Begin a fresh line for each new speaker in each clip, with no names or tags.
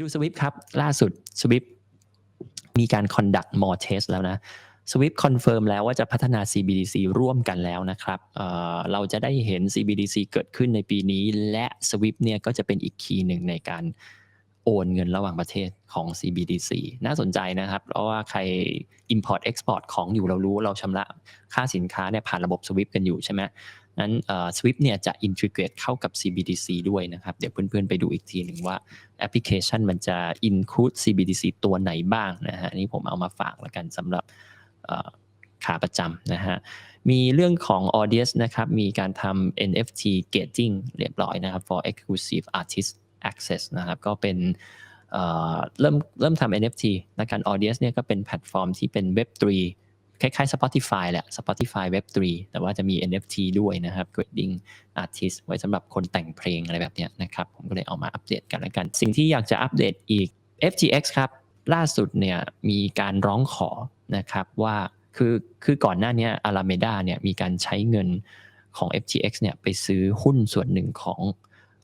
ดูสวิฟครับ ล่าสุดสวิฟมีการ conduct more test แล้วนะสวิฟคอนเฟิร์มแล้วว่าจะพัฒนา CBDC ร่วมกันแล้วนะครับเเราจะได้เห็น CBDC เกิดขึ้นในปีนี้ และสวิฟเนี่ยก็จะเป็นอีกคีย์หนึ่งในการโอนเงินระหว่างประเทศของ CBDC น่าสนใจนะครับ เพราะว่าใคร import export ของอยู่เรารู้เราชำระค่าสินค้าเนี่ยผ่านระบบสวิฟกันอยู่ใช่ไหม นั้นสวิฟเนี่ยจะ integrate เข้ากับ CBDC ด้วยนะครับ เดี๋ยวเพื่อนๆไปดูอีกทีหนึ่งว่าแอปพลิเคชันมันจะ include CBDC ตัวไหนบ้างนะฮะอันนี่ผมเอามาฝากแล้วกันสำหรับขาประจำนะฮะ มีเรื่องของ Audience นะครับ มีการทำ NFT gating เรียบร้อยนะครับ for exclusive artist access นะครับ ก็เป็นเเริ่มเริ่มทำ NFT แล้วกัน Audience เนี่ยก็เป็นแพลตฟอร์มที่เป็น Web3 คล้ายๆ Spotify แหละ Spotify Web3 แต่ว่าจะมี NFT ด้วยนะครับ Grading Artist ไว้สำหรับคนแต่งเพลงอะไรแบบเนี้ยนะครับ ผมก็เลยเอามาอัปเดตกันแล้วกัน สิ่งที่อยากจะอัปเดตอีก FTX ครับล่าสุดเนี่ยมีการร้องขอนะครับว่าคือคือก่อนหน้านี้ Alameda เนี่ยมีการใช้เงินของ FTX เนี่ยไปซื้อหุ้นส่วนหนึ่งของ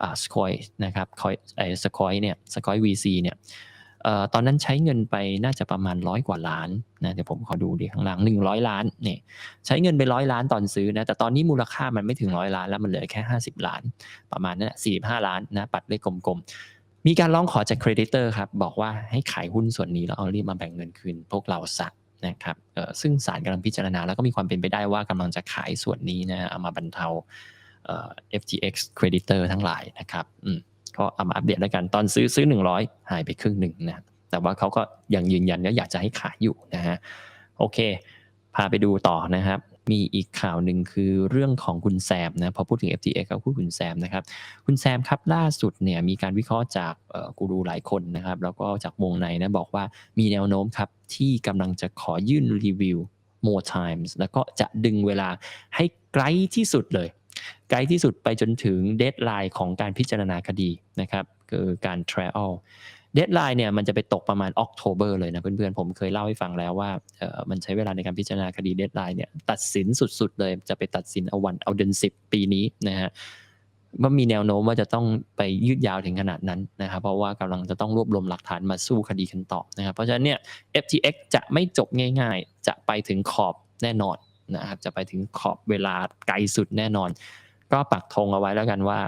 อ่า Square นะครับ Coin ไอ้ Square เนี่ย Square VC เนี่ย ตอนนั้นใช้เงินไปน่าจะประมาณร้อยกว่าล้านนะเดี๋ยวผมขอดูดีข้างล่างหนึ่งร้อยล้านเนี่ยใช้เงินไปร้อยล้านตอนซื้อนะแต่ตอนนี้มูลค่ามันไม่ถึงร้อยล้านแล้วมันเหลือแค่ห้าสิบล้าน ประมาณนั้นสี่ห้าล้านนะปัดเลขกลมๆ มีการร้องขอจากเครดิเตอร์ครับบอกว่าให้ขายหุ้นส่วนนี้แล้วเอารีบมาแบ่งเงินคืนพวกเราซะนะครับเออซึ่งศาลกำลังพิจารณาแล้วก็มีความเป็นไปได้ว่ากำลังจะขายส่วนนี้นะเอามาบรรเทาเอ่อ FTX creditor ทั้งหลายนะครับอืม ก็เอามาอัปเดตแล้วกันตอนซื้อซื้อ 100 หายไปครึ่งหนึ่งนะแต่ว่าเขาก็ยังยืนยันว่าอยากจะให้ขายอยู่นะฮะโอเค พาไปดูต่อนะครับ มีอีกข่าวหนึ่งคือเรื่องของคุณแซมนะพอพูดถึง FTX ก็พูดคุณแซมนะครับ คุณแซมครับล่าสุดเนี่ยมีการวิเคราะห์จากกูรูหลายคนนะครับ แล้วก็จากวงในนะบอกว่ามีแนวโน้มครับ ที่กำลังจะขอยื่นรีวิว more times แล้วก็จะดึงเวลาให้ไกลที่สุดเลย ไกลที่สุดไปจนถึงเดทไลน์ของการพิจารณาคดีนะครับคือการ trial เดทไลน์เนี่ยมันจะไปตกประมาณออกโทเบอร์เลยนะเพื่อนๆ ผมเคยเล่าให้ฟังแล้วว่าเออมันใช้เวลาในการพิจารณาคดีเดทไลน์เนี่ยตัดสินสุดๆเลยจะไปตัดสินเอาวันเอาเดือนสิบปีนี้นะฮะว่ามีแนวโน้มว่าจะต้องไปยืดยาวถึงขนาดนั้นนะครับเพราะว่ากำลังจะต้องรวบรวมหลักฐานมาสู้คดีกันต่อนะครับเพราะฉะนั้นเนี่ย FTX จะไม่จบง่าย ๆ จะไปถึงขอบแน่นอน นะครับจะไปถึงขอบเวลาไกลสุดแน่นอน ก็ปักธงเอาไว้แล้วกันว่า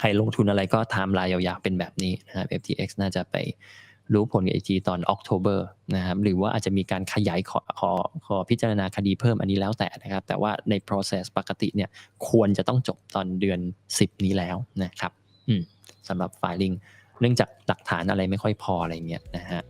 ใครลงทุนอะไรก็ไทม์ไลน์ยาวๆเป็นแบบนี้นะครับ FTX น่าจะไปรู้ผลกับอีกทีตอนออกโทเบอร์นะครับหรือว่าอาจจะมีการขยายขอขอขอพิจารณาคดีเพิ่มอันนี้แล้วแต่นะครับ แต่ว่าใน process ปกติเนี่ยควรจะต้องจบตอนเดือน 10 นี้แล้วนะครับอืมสำหรับ filing เนื่องจากหลักฐานอะไรไม่ค่อยพออะไรเงี้ยนะฮะ